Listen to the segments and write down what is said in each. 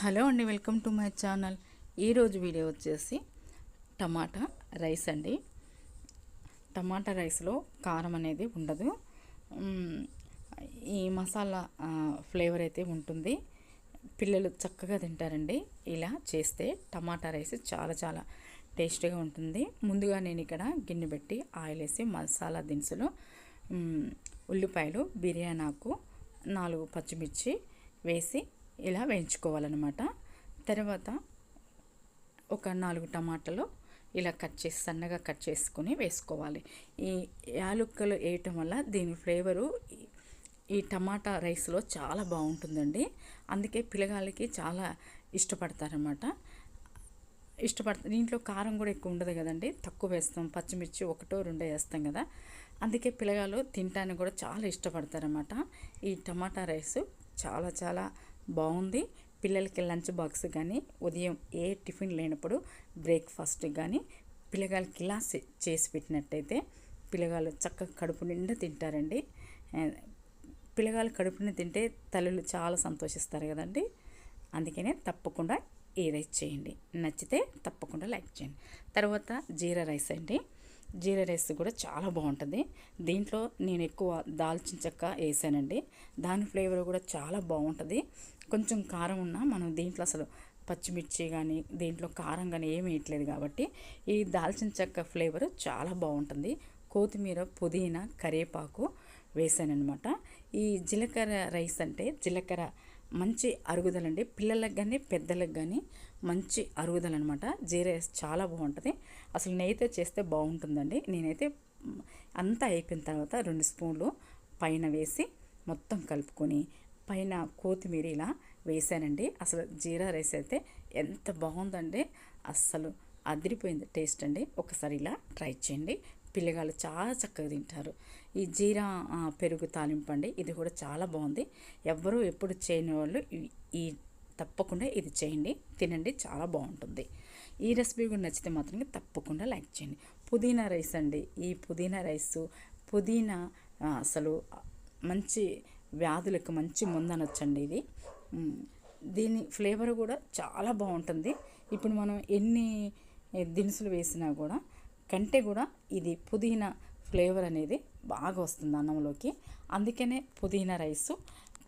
Hello అండి welcome to my channel. ఈరోజు video వచ్చేసి టమాటా రైస్ అండి. టమాటా రైస్లో కారం అనేది ఉండదు. ఈ మసాలా ఫ్లేవర్ అయితే ఉంటుంది. పిల్లలు చక్కగా తింటారండి. ఇలా చేస్తే టమాటా రైస్ చాలా చాలా టేస్టీగా ఉంటుంది. ముందుగా నేను ఇక్కడ గిన్నె పెట్టి ఆయిల్ వేసి మసాలా దినుసులు ఉల్లిపాయలు బిర్యానీ ఆకు నాలుగు పచ్చిమిర్చి వేసి ఇలా వేయించుకోవాలన్నమాట. తర్వాత ఒక నాలుగు టమాటాలు ఇలా కట్ చేసి సన్నగా కట్ చేసుకొని వేసుకోవాలి. ఈ యాలుక్కలు వేయటం వల్ల దీని ఫ్లేవరు ఈ- టమాటా రైస్లో చాలా బాగుంటుందండి. అందుకే పిల్లగాళ్ళకి చాలా ఇష్టపడతారనమాట ఇష్టపడతారు దీంట్లో కారం కూడా ఎక్కువ ఉండదు కదండి. తక్కువ వేస్తాం. పచ్చిమిర్చి ఒకటో రెండో వేస్తాం కదా. అందుకే పిల్లగాళ్ళు తినటానికి కూడా చాలా ఇష్టపడతారన్నమాట. ఈ టమాటా రైస్ చాలా చాలా బాగుంది. పిల్లలకి లంచ్ బాక్స్ కానీ ఉదయం ఏ టిఫిన్ లేనప్పుడు బ్రేక్ఫాస్ట్ కానీ పిల్లగాళ్ళకి ఇలా చేసి పెట్టినట్టయితే పిల్లగాళ్ళు చక్కగా కడుపు నిండా తింటారండి. ఆ, పిల్లగాళ్ళు కడుపుని తింటే తల్లులు చాలా సంతోషిస్తారు కదండి. అందుకనే తప్పకుండా ఈ రైస్ చేయండి. నచ్చితే తప్పకుండా లైక్ చేయండి. తర్వాత జీరా రైస్ అండి. జీరా రైస్ కూడా చాలా బాగుంటుంది. దీంట్లో నేను ఎక్కువ దాల్చిన చెక్క వేసానండి. దాని ఫ్లేవర్ కూడా చాలా బాగుంటుంది. కొంచెం కారం ఉన్నా మనం దీంట్లో అసలు పచ్చిమిర్చి కానీ దీంట్లో కారం కానీ ఏమి వేయట్లేదు కాబట్టి ఈ దాల్చిన చెక్క ఫ్లేవర్ చాలా బాగుంటుంది. కొత్తిమీర పుదీనా కరివేపాకు వేసానమాట ఈ జీలకర్ర రైస్ అంటే జీలకర్ర మంచి అరుగుదల అండి పిల్లలకు కానీ పెద్దలకు కానీ మంచి అరుగుదల అనమాట జీరా రైస్ చాలా బాగుంటుంది. అసలు నెయ్యితో చేస్తే బాగుంటుందండి. నేనైతే అంతా అయిపోయిన తర్వాత రెండు స్పూన్లు పైన వేసి మొత్తం కలుపుకొని పైన కొత్తిమీర ఇలా వేసానండి అసలు జీరా రైస్ అయితే ఎంత బాగుందండి అస్సలు అదిరిపోయింది టేస్ట్ అండి. ఒకసారి ఇలా ట్రై చేయండి. పిల్లగాళ్ళు చాలా చక్కగా తింటారు. ఈ జీరా పెరుగు తాలింపు అండి ఇది కూడా చాలా బాగుంది. ఎవ్వరూ ఎప్పుడు చేయని వాళ్ళు ఈ- తప్పకుండా ఇది చేయండి. తినండి చాలా బాగుంటుంది. ఈ రెసిపీ కూడా నచ్చితే మాత్రం తప్పకుండా లైక్ చేయండి. పుదీనా రైస్ అండి. ఈ పుదీనా రైస్ పుదీనా అసలు మంచి వ్యాధులకు మంచి ముందనొచ్చండి ఇది. దీని ఫ్లేవర్ కూడా చాలా బాగుంటుంది ఇప్పుడు మనం ఎన్ని దినుసులు వేసినా కూడా కంటే కూడా ఇది పుదీనా ఫ్లేవర్ అనేది బాగా వస్తుంది అన్నంలోకి. అందుకనే పుదీనా రైసు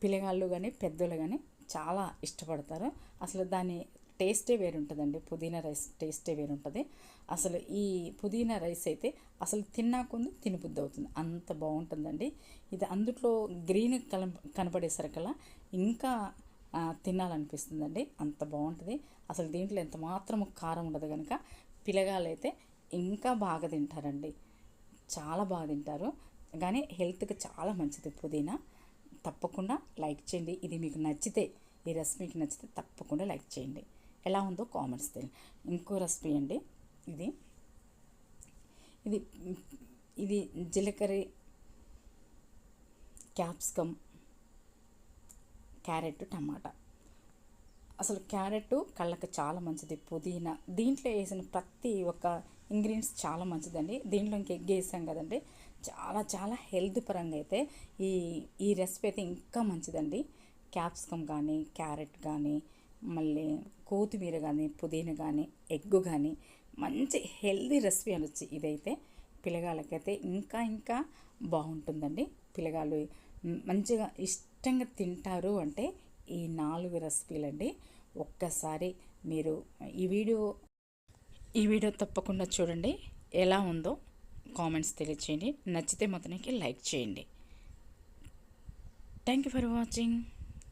పిల్లగాళ్ళు కానీ పెద్దోళ్ళు కానీ చాలా ఇష్టపడతారు. అసలు దాని టేస్టే వేరుంటుందండి. పుదీనా రైస్ టేస్టే వేరుంటుంది. అసలు ఈ పుదీనా రైస్ అయితే అసలు తిన్నా కొంది తినబుద్ధి అవుతుంది. అంత బాగుంటుందండి. ఇది అందుట్లో గ్రీన్ కల కనపడేసరికల్లా ఇంకా తినాలనిపిస్తుందండి. అంత బాగుంటుంది. అసలు దీంట్లో ఎంత మాత్రం కారం ఉండదు కనుక పిల్లగాళ్ళు ఇంకా బాగా తింటారండి. చాలా బాగా తింటారు. కానీ హెల్త్కి చాలా మంచిది పుదీనా. తప్పకుండా లైక్ చేయండి. ఇది మీకు నచ్చితే ఈ రెసిపీ మీకు నచ్చితే తప్పకుండా లైక్ చేయండి. ఎలా ఉందో కామెంట్స్ తెలియదు ఇంకో రెసిపీ అండి. ఇది. ఇది ఇది జీలకర్ర క్యాప్సికమ్ క్యారెట్ టమాటా. అసలు క్యారెట్ కళ్ళకి చాలా మంచిది పుదీనా. దీంట్లో వేసిన ప్రతి ఒక్క ఇంగ్రీడియంట్స్ చాలా మంచిదండి. దీంట్లో ఇంకా ఎగ్ వేసాం కదండి. చాలా చాలా హెల్త్ పరంగా అయితే ఈ ఈ రెసిపీ అయితే ఇంకా మంచిదండి. క్యాప్సికమ్ కానీ క్యారెట్ కానీ మళ్ళీ కొత్తిమీర కానీ పుదీనా కానీ ఎగ్గు కానీ మంచి హెల్దీ రెసిపీ అనొచ్చు ఇదైతే. పిల్లగాళ్ళకైతే ఇంకా ఇంకా బాగుంటుందండి. పిల్లగాళ్ళు మంచిగా ఇష్టంగా తింటారు అంటే ఈ నాలుగు రెసిపీలండి. ఒక్కసారి మీరు ఈ వీడియో ఈ వీడియో తప్పకుండా చూడండి. ఎలా ఉందో కామెంట్స్ తెలియచేయండి. నచ్చితే మొత్తానికి లైక్ చేయండి. Thank you for watching.